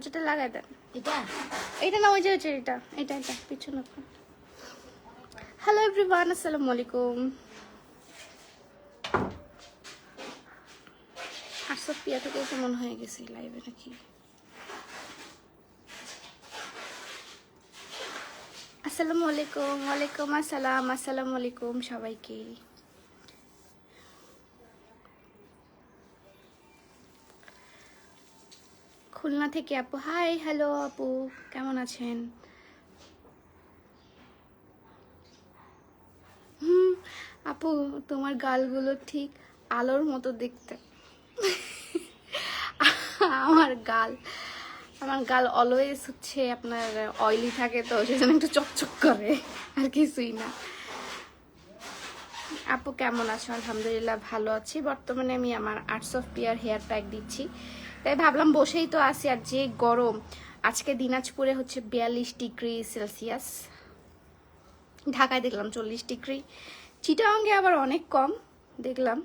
দরজাটা লাগাই দেন। এটা? এটা না ওই যে যে এটা এটা এটা পিছনে হ্যালো এভরিওয়ান আসসালামু আলাইকুম। আটশো পিয়া থেকে কেমন হয়ে গেছে লাইভে নাকি? আসসালামু আলাইকুম ওয়ালাইকুম আসসালাম আসসালামু আলাইকুম সবাইকে। খুলনা থেকে আপু। হাই হ্যালো আপু। কেমন আছেন? হুম, আপু, তোমার গালগুলো ঠিক আলোর মতো দেখতে। আমার গাল আমার গাল অলওয়েজ হচ্ছে আপনার অয়েলি থাকে তো, সেজন্য একটু চকচক করে, আর কিছুই না। আপু, কেমন আছো? আলহামদুলিল্লাহ, ভালো আছি। বর্তমানে আমি আমার আর্টস অফ পিয়ার হেয়ার প্যাক দিচ্ছি। তাই ভাবলাম বসেই তো আসি আর যে গরম। আজকে দিনাজপুরে হচ্ছে বিয়াল্লিশ ডিগ্রি সেলসিয়াস। ঢাকায় দেখলাম চল্লিশ ডিগ্রি। চিটাঙ্গে আবার অনেক কম, দেখলাম।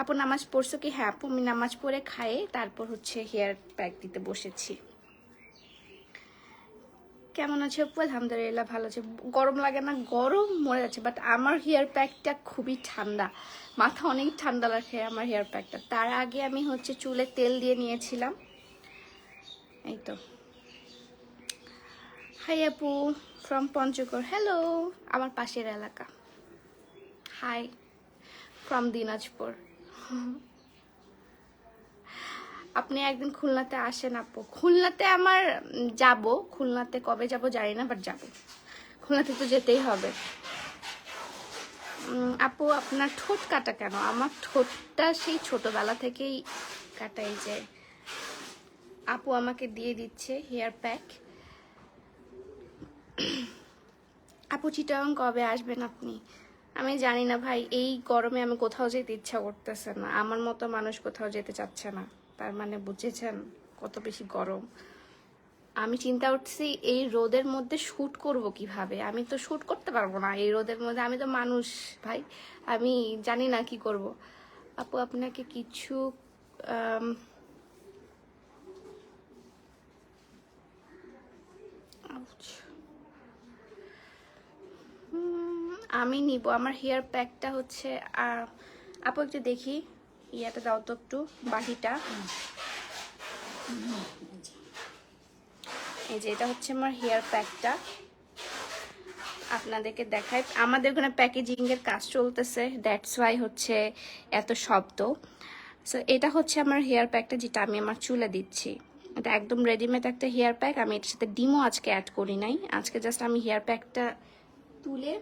আপু নামাজ পড়ছো কি? হ্যাঁ আপু আমি নামাজ পড়ে খায়ে তারপর হচ্ছে হেয়ার প্যাক দিতে বসেছি। কেমন আছে আপু? আলহামদুলিল্লাহ ভালো আছে। গরম লাগে না, গরম মরে যাচ্ছে বাট আমার হেয়ার প্যাকটা খুবই ঠান্ডা। মাথা অনেক ঠান্ডা লাগে আমার হেয়ার প্যাকটা তার আগে আমি হচ্ছে চুলে তেল দিয়ে নিয়েছিলাম। এই তো। হাই আপু ফ্রম পঞ্চগড়। হ্যালো আমার পাশের এলাকা। Hi from Dinajpur. আপনি একদিন খুলনাতে আসেন আপু। খুলনাতে আমার যাব। খুলনাতে কবে যাব জানি না বাট যাব। খুলনাতে তো যেতেই হবে। আপু, আপনার ঠোঁট কাটা কেন? আমার ঠোঁটটা সেই ছোটবেলা থেকেই কাটাই যায় আপু আমাকে দিয়ে দিচ্ছে হেয়ার প্যাক। আপু চিটাং কবে আসবেন আপনি? আমি জানি না ভাই, এই গরমে আমি কোথাও যেতে ইচ্ছা করতেছে না। আমার মতো মানুষ কোথাও যেতে চাচ্ছে না। তার মানে বুঝেছেন কত বেশি গরম। আমি চিন্তা করছি এই রোদের মধ্যে শ্যুট করব কীভাবে? আমি তো শ্যুট করতে পারব না এই রোদের মধ্যে। আমি তো মানুষ, ভাই। আমি জানি না কি করব। আপু, আপনাকে কিছু, আমি নিব। আমার হেয়ার প্যাকটা হচ্ছে আপু, একটু দেখি। ইয়াটা দাও তো একটু বাহিটা এই যে এটা হচ্ছে আমার হেয়ার প্যাকটা। আপনাদেরকে দেখাই। আমাদের ওখানে প্যাকেজিং এর কাজ চলতেছে দ্যাটস ওয়াই হচ্ছে এত শব্দ। সো এটা হচ্ছে আমার হেয়ার প্যাকটা যেটা আমি আমার চুলে দিচ্ছি। এটা একদম রেডিমেড একটা হেয়ার প্যাক। আমি এটার সাথে ডিমও আজকে অ্যাড করি নাই। আজকে জাস্ট আমি হেয়ার প্যাকটা তুলে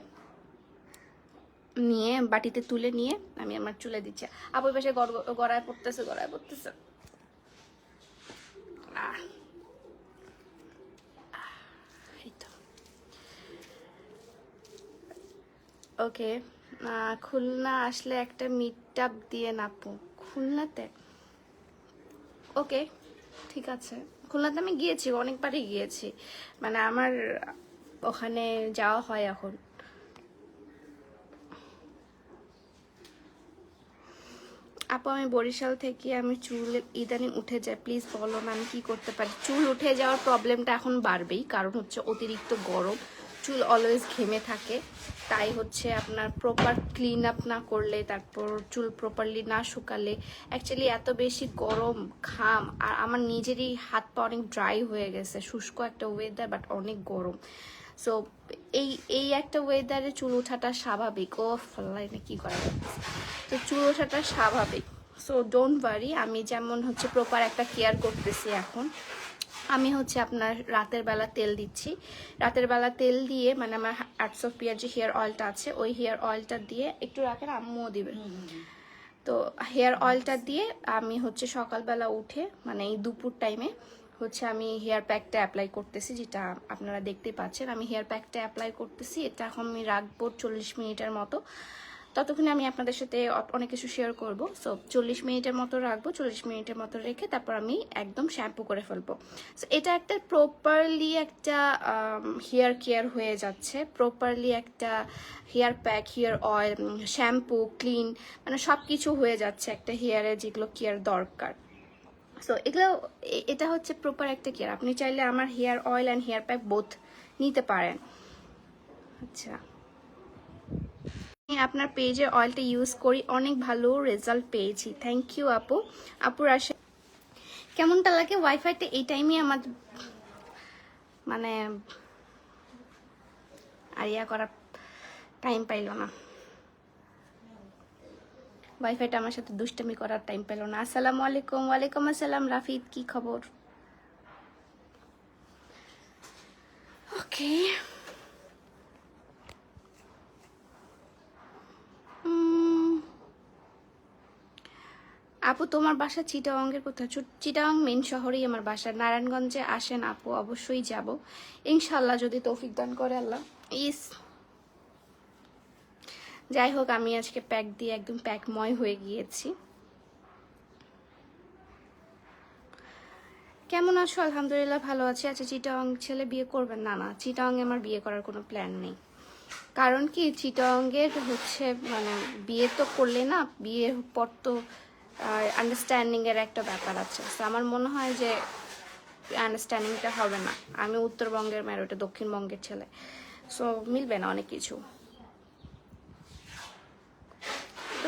নিয়ে, বাটিতে তুলে নিয়ে আমি আমার চুলে দিচ্ছি। আপুর পাশে গড়- গড়ায় পড়তেছে গড়ায় পড়তেছে। ওকে খুলনা আসলে একটা মিট আপ দিয়ে নাপু খুলনাতে? ওকে, ঠিক আছে। খুলনাতে আমি গিয়েছি, অনেকবারই গিয়েছি। মানে আমার ওখানে যাওয়া হয় এখন। আপু, আমি বরিশাল থেকে, আমি চুল ইদানিং উঠে যায়। প্লিজ বলো না, আমি কি করতে পারি? চুল উঠে যাওয়ার প্রবলেমটা এখন বাড়বেই, কারণ হচ্ছে অতিরিক্ত গরম। চুল অলওয়েজ ঘেমে থাকে। তাই হচ্ছে আপনার প্রপার ক্লিন আপ না করলে, তারপর চুল প্রপারলি না শুকালে অ্যাকচুয়ালি এত বেশি গরম, ঘাম, আর আমার নিজেরই হাত পা অনেক ড্রাই হয়ে গেছে। শুষ্ক একটা ওয়েদার বাট অনেক গরম। সো এই এই একটা ওয়েদারে চুল ওঠাটা স্বাভাবিক। ও ফল্লাই না কি করা তো চুল ওঠাটা স্বাভাবিক। সো ডোন্ট ওয়ারি আমি যেমন হচ্ছে প্রপার একটা কেয়ার করতেছি এখন। আমি হচ্ছে আপনার রাতের বেলা তেল দিচ্ছি। রাতের বেলা তেল দিয়ে মানে আমার আর্টস অফ পিয়ার যে হেয়ার অয়েলটা আছে ওই হেয়ার অয়েলটা দিয়ে একটু রাখেন আম্মুও দিবে। তো হেয়ার অয়েলটা দিয়ে আমি হচ্ছে সকালবেলা উঠে মানে এই দুপুর টাইমে হচ্ছে আমি হেয়ার প্যাকটা অ্যাপ্লাই করতেছি, যেটা আপনারা দেখতে পাচ্ছেন। আমি হেয়ার প্যাকটা অ্যাপ্লাই করতেছি, এটা এখন আমি রাখব চল্লিশ মিনিটের মতো। ততক্ষণে আমি আপনাদের সাথে অনেক কিছু শেয়ার করব। সো চল্লিশ মিনিটের মতো রাখব, চল্লিশ মিনিটের মতো রেখে তারপর আমি একদম শ্যাম্পু করে ফেলব। সো এটা একটা প্রপারলি একটা হেয়ার কেয়ার হয়ে যাচ্ছে। প্রপারলি একটা hair pack hair oil shampoo clean মানে সব কিছু হয়ে যাচ্ছে একটা হেয়ারে যেগুলো কেয়ার দরকার। সো এগুলো এটা হচ্ছে প্রপার একটা কেয়ার আপনি চাইলে আমার hair oil and hair pack both নিতে পারেন। আচ্ছা। আপনার পেজে অয়েলটা ইউজ করি, অনেক ভালো রেজাল্ট পেয়েছি। থ্যাংক ইউ আপু। আপুর আসে কেমনটা লাগে? ওয়াইফাইটা এই টাইমে আমার মানে আর ইয়া টাইম পাইল না। ওয়াইফাইটা আমার সাথে দুষ্টামি করার টাইম পেল না। আসসালামু আলাইকুম। ওয়ালাইকুম আসসালাম রাফিদ কি খবর? ওকে আপু, তোমার বাসা চিটাগাংয়ের কোথায়? চু- চিটাগাং মেন শহরেই আমার বাসা। নারায়ণগঞ্জে আসেন আপু, অবশ্যই যাব। ইনশাল্লাহ যদি তৌফিক দান করে আল্লাহ। ইস যাই হোক, আমি আজকে প্যাক দিয়ে একদম প্যাকময় হয়ে গিয়েছি। কেমন আছো? আলহামদুলিল্লাহ ভালো আছি। আচ্ছা চিটাং ছেলে বিয়ে করবেন? না না চিটাং আমার বিয়ে করার কোনো প্ল্যান নেই। কারণ কি চিটাঙ্গের হচ্ছে মানে বিয়ে তো করলে না বিয়ের পর তো আন্ডারস্ট্যান্ডিং এর একটা ব্যাপার আছে। আমার মনে হয় যে আন্ডারস্ট্যান্ডিংটা হবে না। আমি উত্তরবঙ্গের মেয়ে ওটা দক্ষিণবঙ্গের ছেলে। সো মিলবে না অনেক কিছু।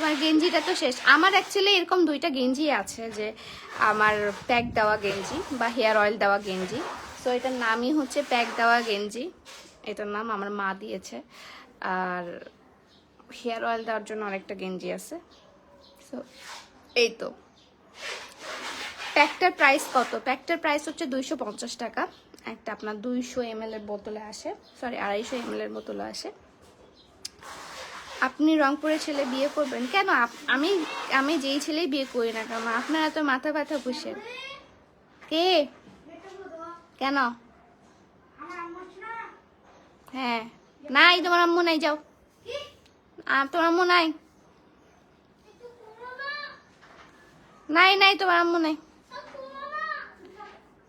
তোমার গেঞ্জিটা তো শেষ। আমার অ্যাকচুয়ালি এরকম দুইটা গেঞ্জি আছে যে আমার প্যাক দেওয়া গেঞ্জি বা হেয়ার অয়েল দেওয়া গেঞ্জি। সো এটার নামই হচ্ছে প্যাক দেওয়া গেঞ্জি। এটার নাম আমার মা দিয়েছে। আর হেয়ার অয়েল দেওয়ার জন্য আরেকটা গেঞ্জি আছে। সো এই তো। প্যাকটার প্রাইস কত? প্যাকটার প্রাইস হচ্ছে দুইশো পঞ্চাশ টাকা। একটা আপনার দুইশো এম এর বোতলে আসে। সরি আড়াইশো এম এর বোতলে আসে। আপনি রংপুরের ছেলে বিয়ে করবেন? কেন? আমি আমি যেই ছেলেই বিয়ে করি না কেন? আপনার এত মাথা ব্যথা বসে কে? কেন? হ্যাঁ। নাই, তোমার আম্মু নাই, যাও। তোমার আম্মু নাই? নাই নাই, তোমার আম্মু নাই।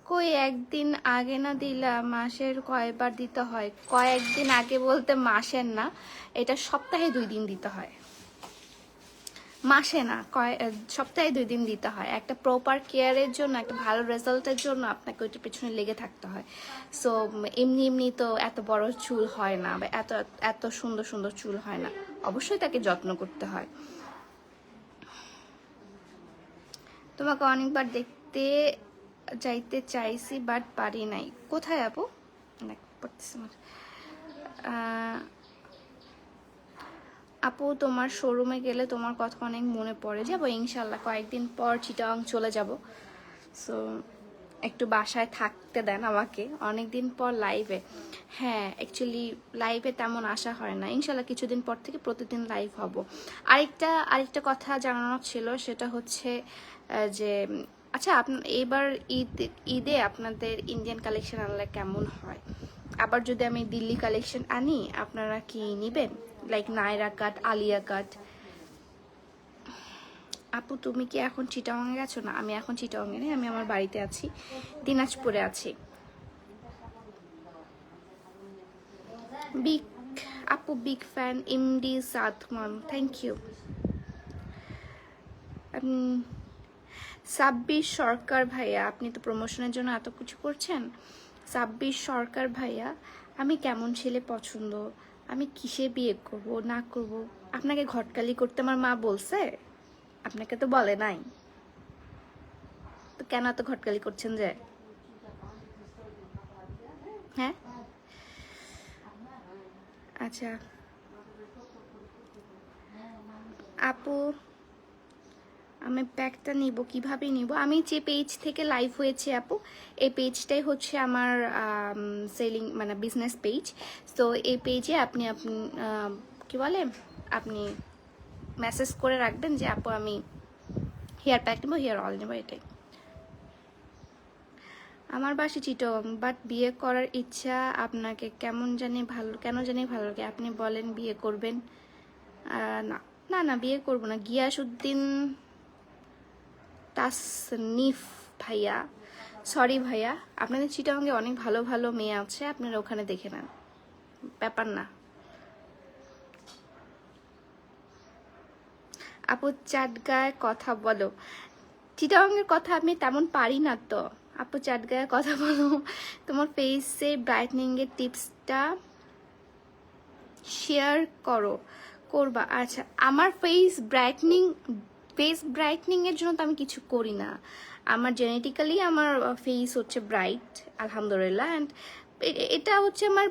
কই একদিন আগে না দিলা মাসের কয়বার দিতে হয়? কয়েকদিন আগে বলতে মাসের না, এটা সপ্তাহে দুই দিন দিতে হয়। মাসে না, কয় সপ্তাহে দুই দিন দিতে হয়। একটা প্রপার কেয়ারের জন্য, একটা ভালো রেজাল্টের জন্য আপনাকে ওইটার পেছনে লেগে থাকতে হয়। সো এমনি এমনি তো এত বড় চুল হয় না বা এত এত সুন্দর সুন্দর চুল হয় না। অবশ্যই তাকে যত্ন করতে হয়। তোমাকে অনেকবার দেখতে যাইতে চাইছি বাট পারি নাই। কোথায় আপু। আপু, তোমার শোরুমে গেলে তোমার কথা অনেক মনে পড়ে। যাব ইনশাল্লাহ কয়েকদিন পর চিটাং চলে যাব। সো একটু বাসায় থাকতে দেন আমাকে। অনেক দিন পর লাইভে হ্যাঁ অ্যাকচুয়ালি লাইভে তেমন আসা হয় না। ইনশাল্লাহ কিছুদিন পর থেকে প্রতিদিন লাইভ হব। আরেকটা আরেকটা কথা জানানোর ছিল, সেটা হচ্ছে যে আচ্ছা এবার ঈদ, ঈদে আপনাদের ইন্ডিয়ান কালেকশন আনলে কেমন হয়? আবার যদি আমি দিল্লি কালেকশন আনি, আপনারা কি নিবেন? Like Naira cut Alia cut আপু, তুমি কি এখন চিটাগাঙে গেছো? না, আমি এখন চিটাগাঙে নেই, আমি আমার বাড়িতে আছি, দিনাজপুরে আছি। বিগ আপু big fan MD Sadman thank you Sabbir Sarkar ভাইয়া, আপনি তো প্রমোশনের জন্য এত কিছু করছেন। সাব্বির সরকার ভাইয়া, আমি কেমন ছেলে পছন্দ? আমি কিসে বিয়ে করব, না করব? আপনাকে ঘটকালি করতে আমার মা বলছে? আপনাকে তো বলে নাই। তো কেন এত ঘটকালি করছেন যে? হ্যাঁ? আচ্ছা। আপু আমি প্যাকটা নিব, কীভাবে নিব? আমি যে পেজ থেকে লাইভ হয়েছে আপু, এই পেজটাই হচ্ছে আমার সেলিং মানে বিজনেস পেজ তো এই পেজে আপনি আপনি কি বলে, আপনি মেসেজ করে রাখবেন যে, আপু, আমি হেয়ার প্যাক নেব হেয়ার অল নেব, এটাই। আমার বাসি চিটং বাট বিয়ে করার ইচ্ছা আপনাকে কেমন জানি ভালো, কেন জানি ভালো লাগে? আপনি বলেন, বিয়ে করবেন? না না না, বিয়ে করব না। গিয়াসউদ্দিন তাসনিফ ভাইয়া। সরি ভাইয়া, আপনাদের চিটাঙ্গে অনেক ভালো ভালো মেয়ে আছে, আপনারা ওখানে দেখে নেন। ব্যাপার না। আপু চাটগায় কথা বলো। চিটাঙ্গের কথা আমি তেমন পারি না তো। আপু চাটগায় কথা বলো। তোমার ফেসে ব্রাইটনিং এর টিপসটা শেয়ার করো। করবা। আচ্ছা আমার ফেস ব্রাইটনিং ফেস ব্রাইটনিং এর জন্য তো আমি কিছু করি না। আমার জেনেটিক্যালি আমার ফেস হচ্ছে ব্রাইট আলহামদুলিল্লাহ। অ্যান্ড এটা হচ্ছে আমার,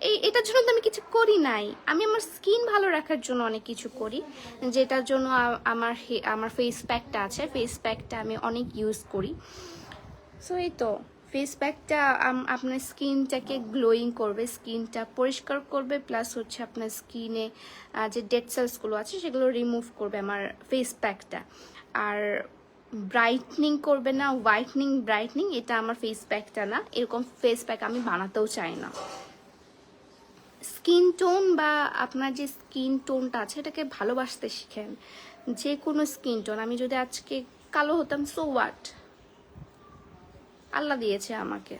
এই, এটার জন্য তো আমি কিছু করি নাই। আমি আমার স্কিন ভালো রাখার জন্য অনেক কিছু করি। যেটার জন্য আমার আমার ফেস প্যাকটা আছে। ফেস প্যাকটা আমি অনেক ইউজ করি। সো এই তো। ফেস প্যাকটা আপনার স্কিনটাকে গ্লোয়িং করবে স্কিনটা পরিষ্কার করবে প্লাস হচ্ছে আপনার স্কিনে যে ডেড সেলসগুলো আছে, সেগুলো রিমুভ করবে আমার ফেস প্যাকটা আর ব্রাইটনিং করবে না হোয়াইটনিং ব্রাইটনিং এটা আমার ফেস প্যাকটা না, এরকম ফেস প্যাক আমি বানাতেও চাই না। স্কিন টোন বা আপনার যে স্কিন টোনটা আছে, এটাকে ভালোবাসতে শিখেন। যে কোনো স্কিন টোন আমি যদি আজকে কালো হতাম সো হোয়াট আল্লাহ দিয়েছে আমাকে।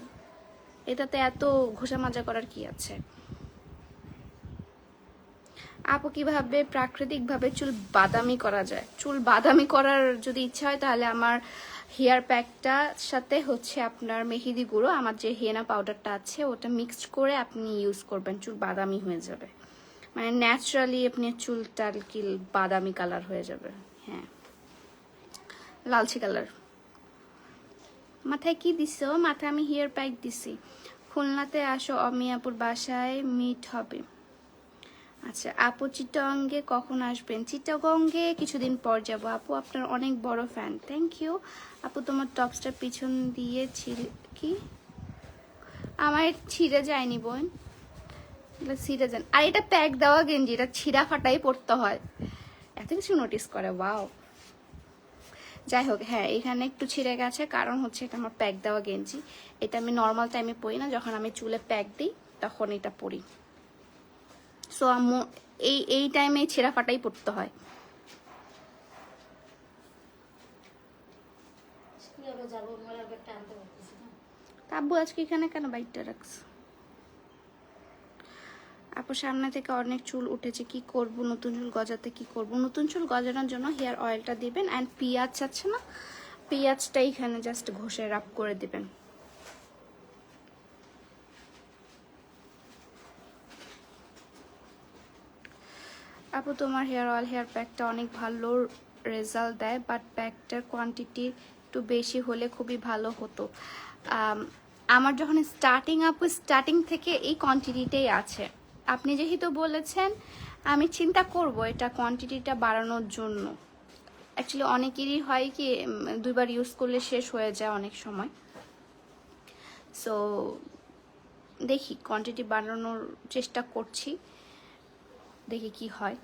এটাতে এত ঘোষা মাজা করার কি আছে? আপু কীভাবে প্রাকৃতিকভাবে চুল বাদামি করা যায়? চুল বাদামি করার যদি ইচ্ছা হয়, তাহলে আমার হেয়ার প্যাকটার সাথে হচ্ছে আপনার মেহেদি গুঁড়ো। আমার যে হেনা পাউডারটা আছে, ওটা মিক্সড করে আপনি ইউজ করবেন, চুল বাদামি হয়ে যাবে। মানে ন্যাচারালি আপনি চুলটা কি বাদামি কালার হয়ে যাবে। হ্যাঁ। লালচে কালার মাথায় কি দিছো? মাথায় আমি হেয়ার প্যাক দিছি। খুলনাতে আসো, অমিয়াপুর বাসায় মিট হবে। আচ্ছা আপু চিটাঙ্গে কখন আসবেন? চিটাগঙ্গে কিছুদিন পর যাব। আপু আপনার অনেক বড় ফ্যান থ্যাংক ইউ আপু তোমার টপসটা পিছন দিয়ে ছিঁড়ে কি? আমার ছিঁড়ে যায়নি বোন। এগুলো ছিঁড়ে যান আর এটা প্যাক দেওয়া গেঞ্জি, এটা ছিঁড়া ফাটাই পড়তে হয়। এত কিছু নোটিস করে ওয়াও যাই হোক হ্যাঁ এখানে একটু ছিঁড়ে গেছে। কারণ হচ্ছে এটা আমার প্যাক দেওয়া গেঞ্জি। এটা আমি নর্মাল টাইমে পরি না। যখন আমি চুলে প্যাক দিই তখন এটা পরি। সো এই এই টাইমে ছেঁড়া ফাটাই পড়তে হয়। আব্বু আজকে এখানে কেন বাইকটা রাখছে? আপু, সামনে থেকে অনেক চুল উঠেছে, কি করব? নতুন চুল গজাতে কি করব? নতুন চুল গজানোর জন্য হেয়ার অয়েলটা দিবেন অ্যান্ড পেঁয়াজ আছে না? পেঁয়াজটা এখানে জাস্ট ঘষে রাপ করে দিবেন। আপু, তোমার হেয়ার অয়েল, হেয়ার প্যাকটা অনেক ভালো রেজাল্ট দেয় বাট প্যাকটার কোয়ান্টিটি একটু বেশি হলে খুবই ভালো হতো। আমার যখন স্টার্টিং আপু স্টার্টিং থেকে এই কোয়ান্টিটিটাই আছে। আপনি যেহেতু বলেছেন, আমি চিন্তা করব এটা কোয়ান্টিটিটা বাড়ানোর জন্য। অ্যাকচুয়ালি অনেকেরই হয় কি দুইবার ইউজ করলে শেষ হয়ে যায় অনেক সময়। সো দেখি কোয়ান্টিটি বাড়ানোর চেষ্টা করছি, দেখি কি হয়।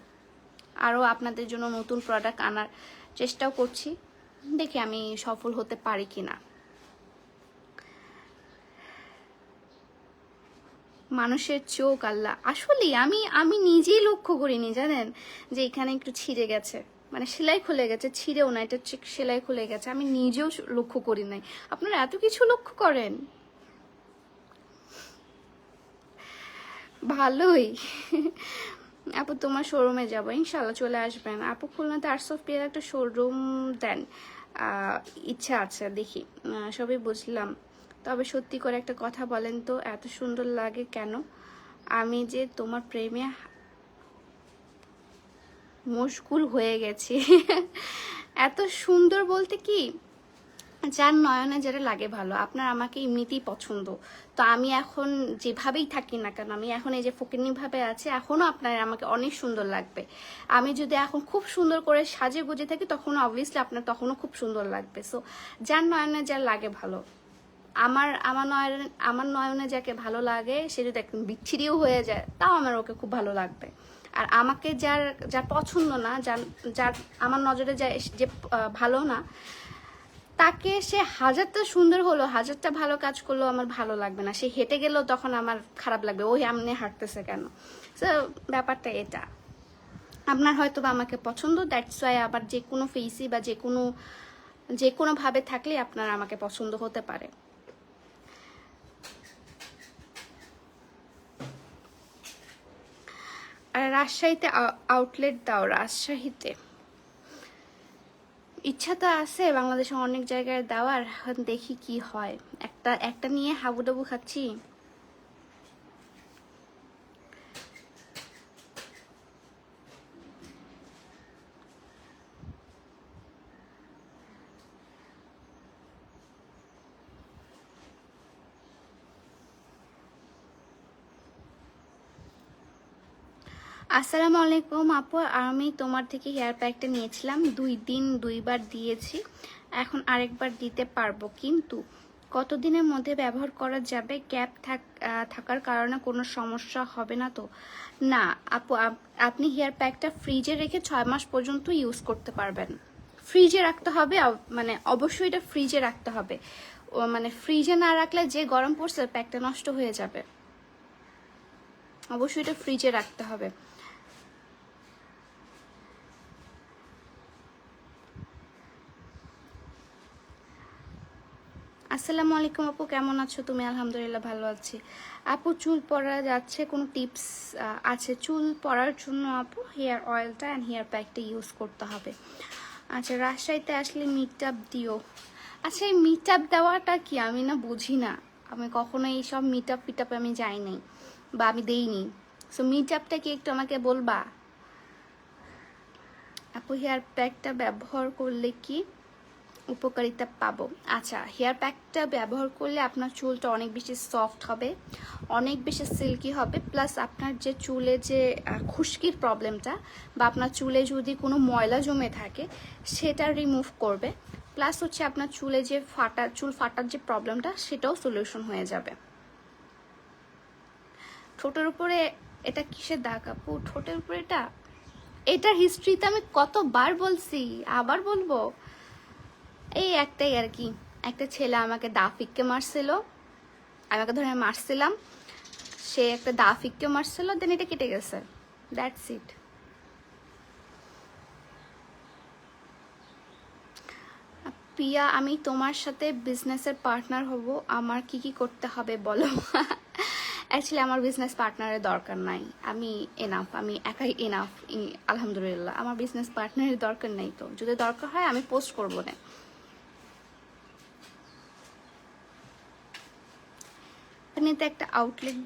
আরও আপনাদের জন্য নতুন প্রোডাক্ট আনার চেষ্টাও করছি, দেখি আমি সফল হতে পারি কি না মানুষের চোখ, আল্লাহ। আসলেই আমি আমি নিজেই লক্ষ্য করিনি, জানেন? যে এখানে একটু ছিঁড়ে গেছে। মানে সেলাই খুলে গেছে, ছিঁড়েও না, এটা সেলাই খুলে গেছে। আমি নিজেও লক্ষ্য করি নাই। আপনারা এত কিছু লক্ষ্য করেন? ভালোই। আপু, তোমার শোরুমে যাব। ইনশাল্লাহ চলে আসবেন। আপু খুলনাতে আর্টস অফ পিয়ার একটা শোরুম দেন। ইচ্ছা আছে, দেখি। সবই বুঝলাম। তবে সত্যি করে একটা কথা বলেন তো, এত সুন্দর লাগে কেন? আমি যে তোমার প্রেমে মশগুল হয়ে গেছি। এত সুন্দর বলতে কি? যার নয়নে যারা লাগে ভালো, আপনার আমাকে এমনিতেই পছন্দ। তো আমি এখন যেভাবেই থাকি না কেন, আমি এখন এই যে ফকিরনি ভাবে আছে, এখনও আপনার আমাকে অনেক সুন্দর লাগবে। আমি যদি এখন খুব সুন্দর করে সাজে গুজে থাকি, তখন অবভিয়াসলি আপনার তখনও খুব সুন্দর লাগবে। সো যার নয়নে যার লাগে ভালো। আমার আমার নয়নে আমার নয়নে যাকে ভালো লাগে, সে যদি একদম বিচ্ছিরিও হয়ে যায়, তাও আমার ওকে খুব ভালো লাগবে। আর আমাকে যার যার পছন্দ না, যার যার আমার নজরে যা যে ভালো না, তাকে সে হাজারটা সুন্দর হলো, হাজারটা ভালো কাজ করল, আমার ভালো লাগবে না। সে হেঁটে গেলেও তখন আমার খারাপ লাগবে, ওই আমনে হাঁটতেছে কেন? তো ব্যাপারটা এটা। আপনার হয়তো বা আমাকে পছন্দ দ্যাটস ওয়াই আবার যে কোনো ফেসি বা যে কোনো, যে কোনোভাবে থাকলে আপনার আমাকে পছন্দ হতে পারে। আর রাজশাহীতে আউটলেট দাও, রাজশাহীতে। ইচ্ছা তো আছে বাংলাদেশে অনেক জায়গায় দেওয়ার, এখন দেখি কি হয়। একটা একটা নিয়ে হাবুডাবু খাচ্ছি। আসসালামু আলাইকুম আপু, আমি তোমার থেকে হেয়ার প্যাকটা নিয়েছিলাম। দুই দিন দুইবার দিয়েছি। এখন আরেকবার দিতে পারব কিন্তু কতদিনের মধ্যে ব্যবহার করা যাবে? থাক থাকার কারণে কোনো সমস্যা হবে না তো? না, আপু, আপ- আপনি হেয়ার প্যাকটা ফ্রিজে রেখে ছয় মাস পর্যন্ত ইউজ করতে পারবেন। ফ্রিজে রাখতে হবে মানে অবশ্যই এটা ফ্রিজে রাখতে হবে। মানে ফ্রিজে না রাখলে যে গরম পড়ছে প্যাকটা নষ্ট হয়ে যাবে। অবশ্যই এটা ফ্রিজে রাখতে হবে। আসসালামু আলাইকুম আপু, কেমন আছো? তুমি আলহামদুলিল্লাহ ভালো আছি। আপু, চুল পড়া যাচ্ছে, কোনো টিপস আছে? চুল পড়ার জন্য আপু, হেয়ার অয়েলটা অ্যান্ড হেয়ার প্যাকটা ইউজ করতে হবে। আচ্ছা রাজশাহীতে আসলে মিট আপ দিও। আচ্ছা এই মিট আপ দেওয়াটা কি? আমি না বুঝি না। আমি কখনো এইসব মিট আপ পিট আমি যাই নাই বা আমি দেইনি। সো মিট আপটা কি একটু আমাকে বলবা? আপু, হেয়ার প্যাকটা ব্যবহার করলে কি উপকারিতা পাবো। আচ্ছা হেয়ার প্যাকটা ব্যবহার করলে আপনার চুলটা অনেক বেশি সফট হবে, অনেক বেশি সিল্কি হবে প্লাস আপনার যে চুলে যে খুশকির প্রবলেমটা বা আপনার চুলে যদি কোনো ময়লা জমে থাকে, সেটা রিমুভ করবে প্লাস হচ্ছে আপনার চুলে যে ফাটা, চুল ফাটার যে প্রবলেমটা সেটাও সলিউশন হয়ে যাবে। ঠোঁটের উপরে এটা কিসের দাগ আপু? ঠোঁটের উপরে এটা? এটার হিস্ট্রিতে আমি কতবার বলছি? আবার বলব? এই একটাই আর কি। একটা ছেলে আমাকে দা ফিক্কে মারছিল আমাকে ধরে মারছিলাম। সে একটা দা ফিক্কে মারছিল দেন এটা কেটে গেছে। দ্যাটস ইট পিয়া আমি তোমার সাথে বিজনেসের পার্টনার হব। আমার কি কি করতে হবে বলো? অ্যাকচুয়ালি আমার বিজনেস পার্টনারের দরকার নাই। আমি এনাফ আমি একাই এনাফ আলহামদুলিল্লাহ। আমার বিজনেস পার্টনারের দরকার নেই তো। যদি দরকার হয়, আমি পোস্ট করব না। ফেনীতে একটা আউটলেট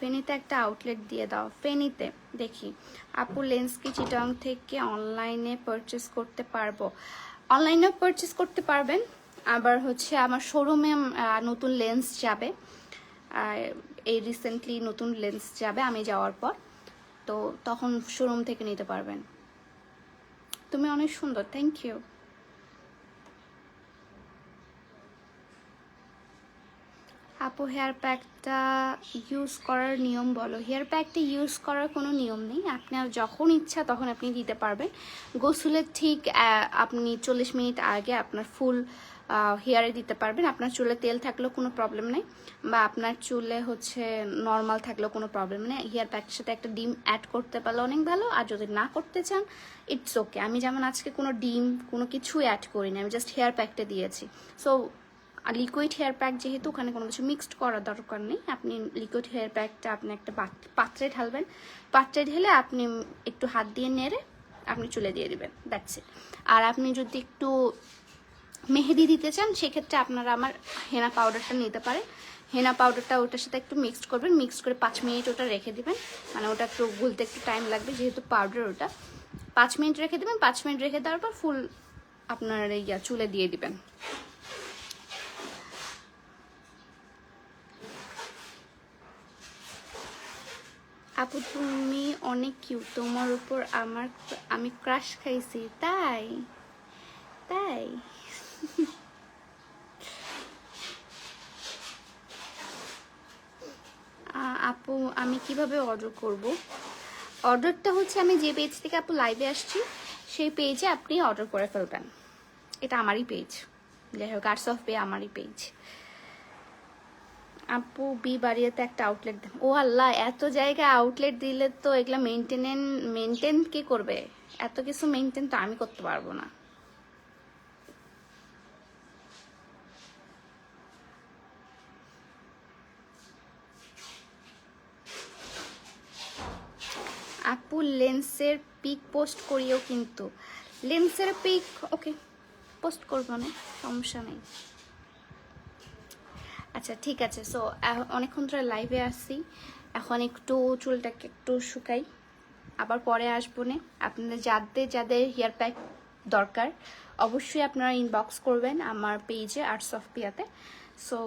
ফেনীতে একটা আউটলেট দিয়ে দাও। ফেনীতে, দেখি। আপু লেন্স কি চিটং থেকে অনলাইনে পারচেস করতে পারব? অনলাইনেও পারচেস করতে পারবেন। আবার হচ্ছে আমার শোরুমে নতুন লেন্স যাবে। এই রিসেন্টলি নতুন লেন্স যাবে আমি যাওয়ার পর। তো তখন শোরুম থেকে নিতে পারবেন। তুমি অনেক সুন্দর থ্যাংক ইউ আপু হেয়ার প্যাকটা ইউজ করার নিয়ম বলো। হেয়ার প্যাকটা ইউজ করার কোনো নিয়ম নেই। আপনার যখন ইচ্ছা তখন আপনি দিতে পারবেন। গোসলের ঠিক আপনি চল্লিশ মিনিট আগে আপনার ফুল হেয়ারে দিতে পারবেন। আপনার চুলে তেল থাকলেও কোনো প্রবলেম নেই বা আপনার চুলে হচ্ছে নর্মাল থাকলেও কোনো প্রবলেম নেই। হেয়ার প্যাকের সাথে একটা ডিম অ্যাড করতে পারলে অনেক ভালো। আর যদি না করতে চান ইটস ওকে আমি যেমন আজকে কোনো ডিম, কোনো কিছুই অ্যাড করিনি। আমি জাস্ট হেয়ার প্যাকটা দিয়েছি। সো আর লিকুইড হেয়ার প্যাক যেহেতু ওখানে কোনো কিছু মিক্সড করার দরকার নেই, আপনি লিকুইড হেয়ার প্যাকটা আপনি একটা পাত- পাত্রে ঢালবেন। পাত্রে ঢেলে আপনি একটু হাত দিয়ে নেড়ে আপনি চুলে দিয়ে দেবেন দ্যাটস ইট আর আপনি যদি একটু মেহেদি দিতে চান, সেক্ষেত্রে আপনারা আমার হেনা পাউডারটা নিতে পারেন। হেনা পাউডারটা ওটার সাথে একটু মিক্সড করবেন মিক্সড করে পাঁচ মিনিট ওটা রেখে দেবেন। মানে ওটা একটু গুলতে একটু টাইম লাগবে, যেহেতু পাউডার ওটা। পাঁচ মিনিট রেখে দেবেন, পাঁচ মিনিট রেখে দেওয়ার পর ফুল আপনার ইয়া চুলে দিয়ে দিবেন। আপু, তুমি অনেক কিউট তোমার উপর আমার, আমি ক্রাশ খাইছি। তাই? তাই? আপু, আমি কীভাবে অর্ডার করব? অর্ডারটা হচ্ছে, আমি যে পেজ থেকে আপু লাইভে আসছি, সেই পেজে আপনি অর্ডার করে ফেলবেন। এটা আমারই পেজ যাই হোক আর্টস অফ পে আমারই পেজ আপু বি বাড়িয়াতে একটা আউটলেট দেন। ও আল্লাহ, এত জায়গায় আউটলেট দিলে তো এগুলা মেনটেনেন মেনটেন কি করবে? এত কিছু মেনটেন তো আমি করতে পারব না। আপু লেন্সের পিক পোস্ট করিও কিন্তু। লেন্সের পিক ওকে পোস্ট করব না, সমস্যা নেই। আচ্ছা ঠিক আছে। সো অনেকক্ষণ ধরে লাইভে আসছি এখন একটু চুলটাকে একটু শুকাই। আবার পরে আসব না। আপনাদের যাদের যাদের হেয়ার প্যাক দরকার, অবশ্যই আপনারা ইনবক্স করবেন আমার পেজে আর্টস অফ পিয়াতে সো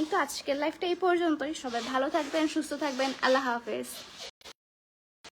এই তো আজকের লাইফটা এই পর্যন্তই। সবাই ভালো থাকবেন, সুস্থ থাকবেন। আল্লাহ হাফেজ।